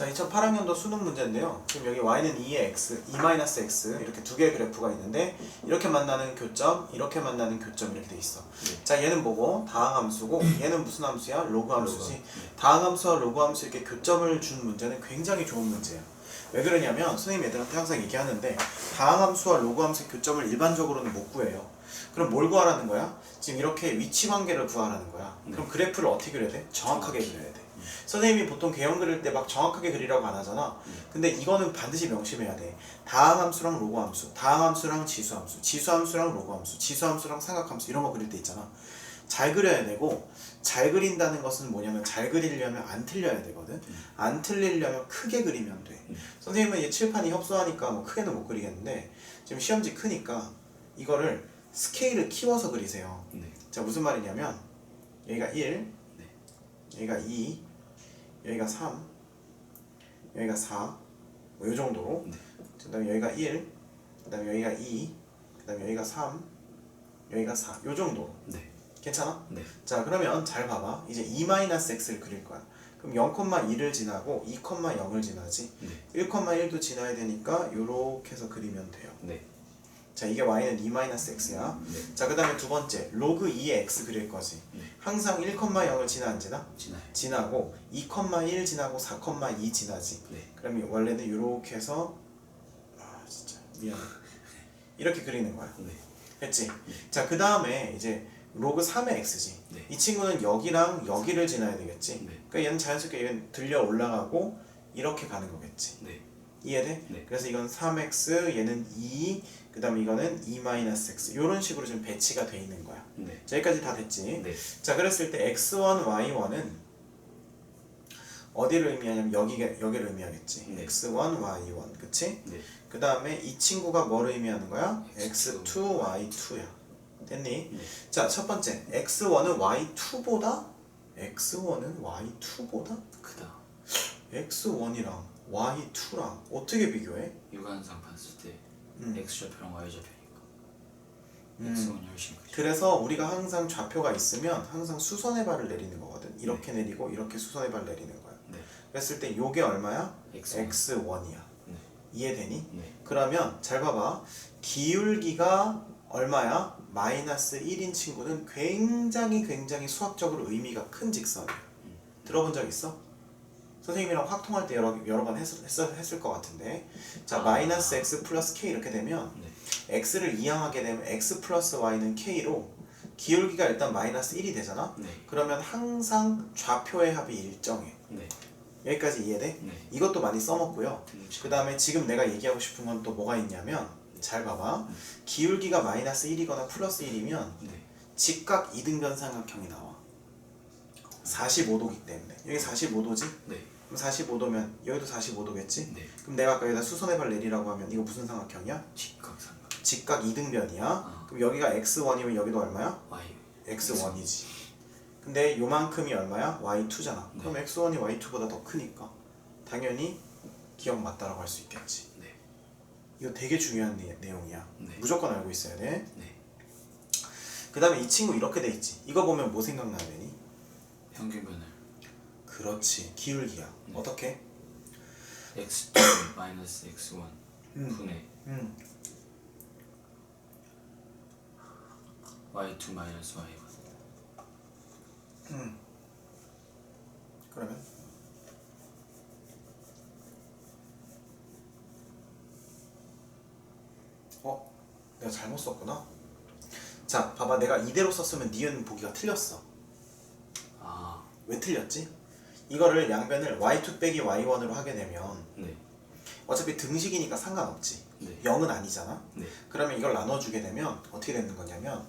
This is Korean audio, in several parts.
자, 2008학년도 수능 문제인데요. 지금 여기 y는 2의 x, 2-x 이렇게 두 개의 그래프가 있는데 이렇게 만나는 교점, 이렇게 만나는 교점 이렇게 돼 있어. 네. 자, 얘는 뭐고? 다항함수고 얘는 무슨 함수야? 로그 함수지. 로그. 네. 다항함수와 로그 함수 이렇게 교점을 준 문제는 굉장히 좋은 문제야. 왜 그러냐면 선생님 애들한테 항상 얘기하는데 다항함수와 로그 함수의 교점을 일반적으로는 못 구해요. 그럼 뭘 구하라는 거야? 지금 이렇게 위치 관계를 구하라는 거야. 그럼 그래프를 어떻게 그려야 돼? 정확하게 네. 그려야 돼. 선생님이 보통 개형 그릴 때 막 정확하게 그리라고 안 하잖아. 네. 근데 이거는 반드시 명심해야 돼. 다항 함수랑 로그함수, 다항 함수랑 지수 함수, 지수 함수랑 로그함수, 지수 함수랑 삼각 함수 이런 거 그릴 때 있잖아. 잘 그려야 되고 잘 그린다는 것은 뭐냐면 잘 그리려면 안 틀려야 되거든. 안 틀리려면 크게 그리면 돼. 음. 선생님은 이 칠판이 협소하니까 뭐 크게는 못 그리겠는데 지금 시험지 크니까 이거를 스케일을 키워서 그리세요. 네. 자 무슨 말이냐면 여기가 1 네. 여기가 2 여기가 3 여기가 4뭐요 정도로 네. 그 다음에 여기가 1 그 다음에 여기가 2 그 다음에 여기가 3 여기가 4 요 정도로 네. 괜찮아? 네. 자 그러면 잘 봐봐 이제 2-x를 그릴 거야 그럼 0,1을 지나고 2,0을 지나지 네. 1,1도 지나야 되니까 요렇게 해서 그리면 돼요 네. 자 이게 y는 2-x야 네. 자 그 다음에 두 번째 로그 2의 x 그릴 거지 네. 항상 1,0을 지나 안 지나? 지나요. 지나고 2,1 지나고 4,2 지나지 네. 그럼 원래는 이렇게 해서 아 진짜 미안해 이렇게 그리는 거야 네. 했지? 자 그 다음에 이제 로그 3의 x지 네. 이 친구는 여기랑 여기를 지나야 되겠지 네. 그러니까 얘는 자연스럽게 얘는 들려 올라가고 이렇게 가는 거겠지 네. 이해돼? 네. 그래서 이건 3x 얘는 2 그 다음에 이거는 2-x 이런 식으로 지금 배치가 돼 있는 거야 네. 자 여기까지 다 됐지? 네. 자 그랬을 때 x1, y1은 어디를 의미하냐면 여기 여기를 의미하겠지. 네. x1, y1, 그치? 네. 그 다음에 이 친구가 뭐를 의미하는 거야? X2. x2, y2야. 됐니? 네. 자 첫 번째 x1은 y2보다 x1은 y2보다 크다. x1이랑 y2랑 어떻게 비교해? 육안상 봤을 때 음. x 좌표랑 y 좌표니까 음. x는 훨씬 크죠. 그래서 우리가 항상 좌표가 있으면 항상 수선의 발을 내리는 거거든. 이렇게 내리고 이렇게 수선의 발 내리는 거야. 네. 그랬을 때 요게 얼마야? x1. x1이야. 네. 이해되니? 네. 그러면 잘 봐봐. 기울기가 얼마야? 마이너스 1인 친구는 굉장히 굉장히 수학적으로 의미가 큰 직선이야. 들어본 적 있어? 선생님이랑 확 통할 때 여러, 여러 번 했, 했, 했을 것 같은데 자 아. 마이너스 x 플러스 k 이렇게 되면 네. x를 이항하게 되면 x 플러스 y는 k로 기울기가 일단 마이너스 1이 되잖아? 네. 그러면 항상 좌표의 합이 일정해. 네. 여기까지 이해돼? 네. 이것도 많이 써먹고요. 음, 그 다음에 지금 내가 얘기하고 싶은 건 또 뭐가 있냐면 잘 봐봐 기울기가 마이너스 1이거나 플러스 1이면 네. 직각 이등변 삼각형이 나와 45도기 때문에 여기 45도지? 네. 그럼 45도면 여기도 45도겠지? 네. 그럼 내가 아까 여기다 수선의 발 내리라고 하면 이거 무슨 삼각형이야? 직각삼각. 직각 이등변이야 아. 그럼 여기가 x1이면 여기도 얼마야? y. x1이지 근데 요만큼이 얼마야? y2잖아 네. 그럼 x1이 y2보다 더 크니까 당연히 기억 맞다라고 할 수 있겠지 네. 이거 되게 중요한 내, 내용이야. 네. 무조건 알고 있어야 돼. 네. 그 다음에 이 친구 이렇게 돼 있지. 이거 보면 뭐 생각나야 되니? 평균변을 그렇지. 기울기야. 네. 어떻게? x2 마이너스 x1 음. 분의 음. y2 마이너스 y1. 음. 그러면 어? 내가 잘못 썼구나. 자, 봐봐. 내가 이대로 썼으면 니은 보기가 틀렸어. 아. 왜 틀렸지? 이거를 양변을 y2 빼기 y1으로 하게 되면 네. 어차피 등식이니까 상관없지. 네. 0은 아니잖아. 네. 그러면 이걸 나눠주게 되면 어떻게 되는 거냐면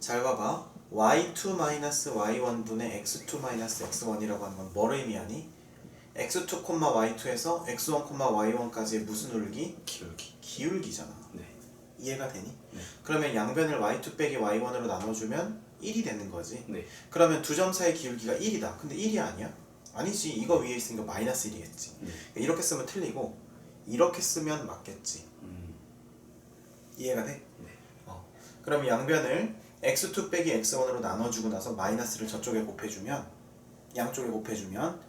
잘 봐봐. y2-y1 분의 x2-x1이라고 하는 건 뭐를 의미하니? x2, y2에서 x1, y1까지의 무슨 울기? 기울기. 기울기잖아. 네. 이해가 되니? 네. 그러면 양변을 y2 빼기 y1으로 나눠주면 1이 되는 거지. 네. 그러면 두 점 사이 기울기가 1이다. 근데 1이 아니야? 아니지. 이거 위에 있으니까 마이너스 1이겠지. 네. 이렇게 쓰면 틀리고 이렇게 쓰면 맞겠지. 음. 이해가 돼? 네. 어. 그럼 양변을 x2 빼기 x1으로 나눠주고 나서 마이너스를 저쪽에 곱해주면 양쪽에 곱해주면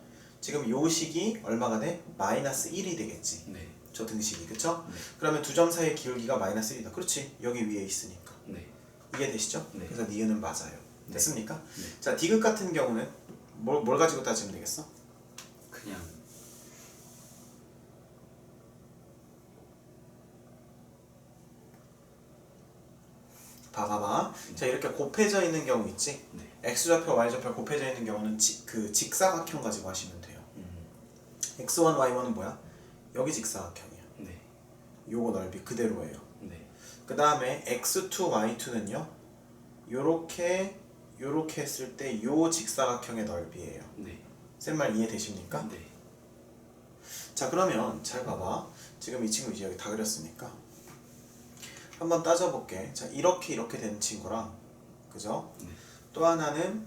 지금 요 식이 얼마가 돼? 마이너스 1이 되겠지. 네. 저 등식이 그쵸? 네. 그러면 두 점 사이의 기울기가 마이너스 1이다. 그렇지? 여기 위에 있으니까. 네. 이해되시죠? 네. 그래서 니은은 맞아요. 네. 됐습니까? 네. 자, 디귿 같은 경우는 뭘, 뭘 가지고 따지면 되겠어? 그냥 봐봐봐. 자, 이렇게 곱해져 있는 경우 있지? 네. x좌표, y좌표 곱해져 있는 경우는 지, 그 직사각형 가지고 하시면 돼요. 음. x1, y1은 뭐야? 여기 직사각형이야. 네. 요거 넓이 그대로예요. 네. 그 다음에 x2, y2는요. 요렇게 요렇게 했을 때 요 직사각형의 넓이에요. 네. 쌤말 이해되십니까? 네. 자 그러면 잘 봐봐. 지금 이 친구 이제 여기 다 그렸으니까 한번 따져볼게. 자 이렇게 이렇게 된 친구랑 그죠? 네. 또 하나는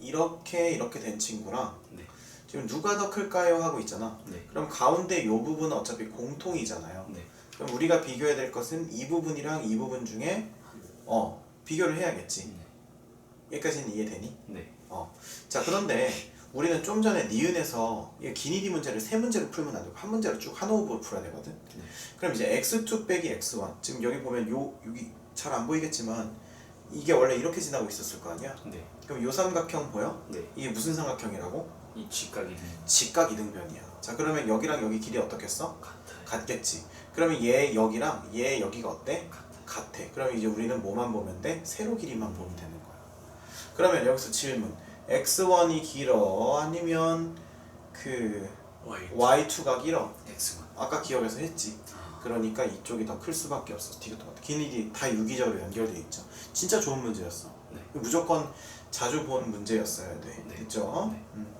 이렇게 이렇게 된 친구랑 네. 지금 누가 더 클까요 하고 있잖아. 네. 그럼 가운데 요 부분은 어차피 공통이잖아요. 네. 그럼 우리가 비교해야 될 것은 이 부분이랑 이 부분 중에 어 비교를 해야겠지. 네. 여기까지는 이해되니? 네. 어. 자 그런데 우리는 좀 전에 니은에서 이 기니디 문제를 세 문제로 풀면 안 되고 한 문제로 쭉 한 호흡으로 풀어야 되거든. 네. 그럼 이제 x2 빼기 x1 지금 여기 보면 요 여기 잘 안 보이겠지만 이게 원래 이렇게 지나고 있었을 거 아니야? 네. 그럼 요 삼각형 보여? 네. 이게 무슨 삼각형이라고? 이 직각이는 직각 이등변이야. 자 그러면 여기랑 여기 길이 어떻겠어? 같아요. 같겠지. 그러면 얘 여기랑 얘 여기가 어때? 같아. 그럼 이제 우리는 뭐만 보면 돼? 세로 길이만 보면 되는 거야. 그러면 여기서 질문. x1이 길어? 아니면 그 Y. y2가 길어? X1. 아까 기억에서 했지. 아. 그러니까 이쪽이 더 클 수밖에 없어. 디귿 똑같아. 기니디 다 유기적으로 연결돼 있죠. 진짜 좋은 문제였어. 네. 무조건 자주 본 문제였어야 돼. 네. 됐죠? 네. 음.